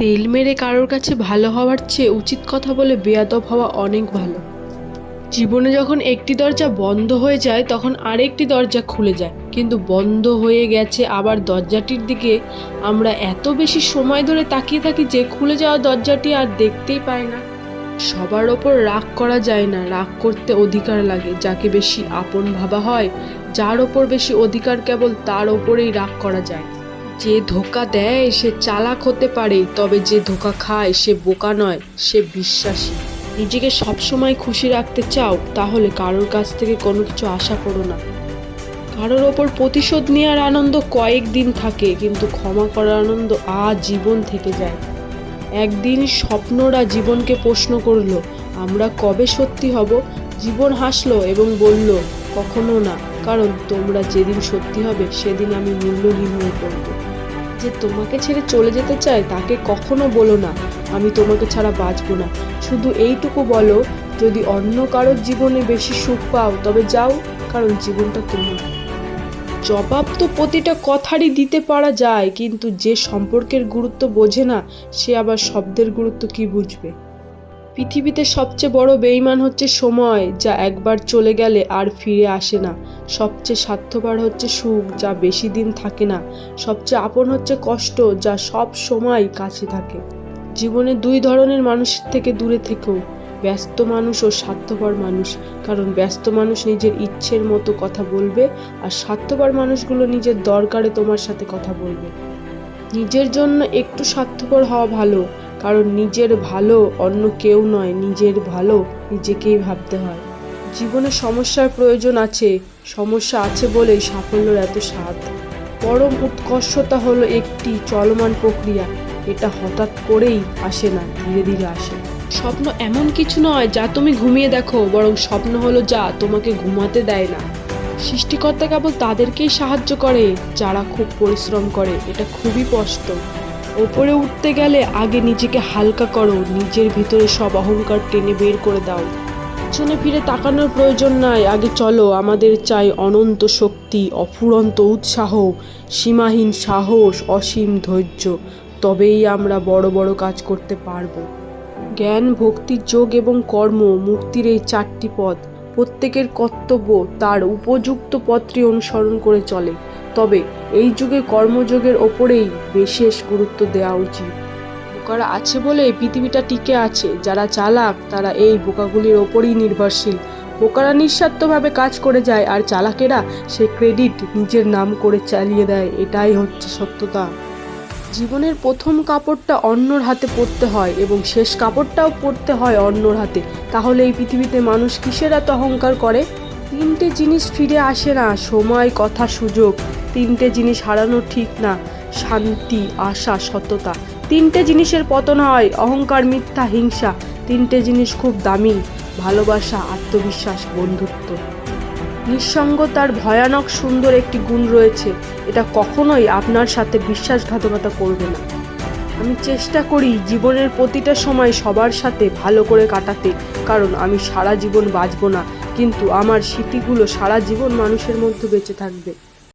তেল মেরে কারোর কাছে ভালো হওয়ার চেয়ে উচিত কথা বলে বেয়াদব হওয়া অনেক ভালো। জীবনে যখন একটি দরজা বন্ধ হয়ে যায়, তখন আরেকটি দরজা খুলে যায়। কিন্তু বন্ধ হয়ে গেছে আবার দরজাটির দিকে। আমরা এত বেশি সময় ধরে তাকিয়ে থাকি যে খুলে যাওয়া দরজাটি আর দেখতেই পাই না। সবার ওপর রাগ করা যায় না, রাগ করতে অধিকার লাগে। যাকে বেশি আপন ভাবা হয়, যার ওপর বেশি অধিকার কেবল তার ওপরেই রাগ করা যায়। যে ধোকা দেয় সে চালাক হতে পারে, তবে যে ধোকা খায় সে বোকা নয়, সে বিশ্বাসী। নিজেকে সবসময় খুশি রাখতে চাও, তাহলে কারোর কাছ থেকে কোনো কিছু আশা করো না। কারোর ওপর প্রতিশোধ নেওয়ার আনন্দ কয়েকদিন থাকে, কিন্তু ক্ষমা করার আনন্দ আজীবন থেকে যায়। একদিন স্বপ্নরা জীবনকে প্রশ্ন করল, আমরা কবে সত্যি হব? জীবন হাসলো এবং বলল, কখনো না, কারণ তোমরা যেদিন সত্যি হবে, সেদিন আমি মূল্যহীন হয়ে পড়ব। যে তোমাকে ছেড়ে চলে যেতে চায়, তাকে কখনো বলো না। আমি তোমাকে ছাড়া বাঁচবো না। শুধু এইটুকু বলো, যদি অন্য কারোর জীবনে বেশি সুখ পাও, তবে যাও, কারণ জীবনটা তোমার। জবাব তো প্রতিটা কথারই দিতে পারা যায়, কিন্তু যে সম্পর্কের গুরুত্ব বোঝে না, সে আবার শব্দের গুরুত্ব কি বুঝবে? পৃথিবীতে সবচেয়ে বড় বেইমান হচ্ছে সময়, যা একবার চলে গেলে আর ফিরে আসে না। সবচেয়ে স্বার্থপর হচ্ছে সুখ, যা বেশি দিন থাকে না। সবচেয়ে আপন হচ্ছে কষ্ট, যা সব সময় কাছে থাকে। জীবনে দুই ধরনের মানুষের থেকে দূরে থেকেও। ব্যস্ত মানুষ ও স্বার্থপর মানুষ। কারণ ব্যস্ত মানুষ নিজের ইচ্ছের মতো কথা বলবে, আর স্বার্থপর মানুষগুলো নিজের দরকারে তোমার সাথে কথা বলবে। নিজের জন্য একটু স্বার্থপর হওয়া ভালো কারণ নিজের ভালো অন্য কেউ নয়, নিজের ভালো নিজেকেই ভাবতে হয়। জীবনে সমস্যার প্রয়োজন আছে, সমস্যা আছে বলেই সাফল্যের এত স্বাদ। পরম উৎকর্ষতা হলো একটি চলমান প্রক্রিয়া, এটা হঠাৎ করেই আসে না, ধীরে ধীরে আসে। স্বপ্ন এমন কিছু নয় যা তুমি ঘুমিয়ে দেখো, বরং স্বপ্ন হলো যা তোমাকে ঘুমাতে দেয় না। সৃষ্টিকর্তা কেবল তাদেরকেই সাহায্য করে, যারা খুব পরিশ্রম করে, এটা খুবই স্পষ্ট। ওপরে উঠতে গেলে আগে নিজেকে হালকা করো, নিজের ভিতরে সব অহংকার টেনে বের করে দাও। পিছনে ফিরে তাকানোর প্রয়োজন নাই, আগে চলো, আমাদের চাই অনন্ত শক্তি, অফুরন্ত উৎসাহ, সীমাহীন সাহস, অসীম ধৈর্য, তবেই আমরা বড় বড় কাজ করতে পারব। জ্ঞান, ভক্তি, যোগ এবং কর্ম মুক্তির এই চারটি পথ প্রত্যেকের কর্তব্য, তার উপযুক্ত পথটি অনুসরণ করে চলে। তবে এই যুগে কর্মযোগের ওপরেই বিশেষ গুরুত্ব দেওয়া উচিত। বোকারা আছে বলে পৃথিবীটা টিকে আছে, যারা চালাক তারা এই বোকাগুলির ওপরই নির্ভরশীল। বোকারা নিঃস্বার্থভাবে কাজ করে যায় আর চালাকেরা সে ক্রেডিট নিজের নাম করে চালিয়ে দেয়, এটাই হচ্ছে সত্যতা। জীবনের প্রথম কাপড়টা অন্যর হাতে পরতে হয় এবং শেষ কাপড়টাও পরতে হয় অন্যর হাতে। তাহলে এই পৃথিবীতে মানুষ কিসের এত অহংকার করে? তিনটে জিনিস ফিরে আসে না, সময়, কথা, সুযোগ। তিনটে জিনিস হারানো ঠিক না, শান্তি, আশা, সততা। তিনটে জিনিসের পতন হয়, অহংকার, মিথ্যা, হিংসা। তিনটে জিনিস খুব দামি, ভালোবাসা, আত্মবিশ্বাস, বন্ধুত্ব। নিঃসঙ্গতার ভয়ানক সুন্দর একটি গুণ রয়েছে, এটা কখনোই আপনার সাথে বিশ্বাসঘাতকতা করবে না। আমি চেষ্টা করি জীবনের প্রতিটা সময় সবার সাথে ভালো করে কাটাতে, কারণ আমি সারা জীবন বাঁচব না, কিন্তু আমার স্মৃতিগুলো সারা জীবন মানুষের মধ্যে বেঁচে থাকবে।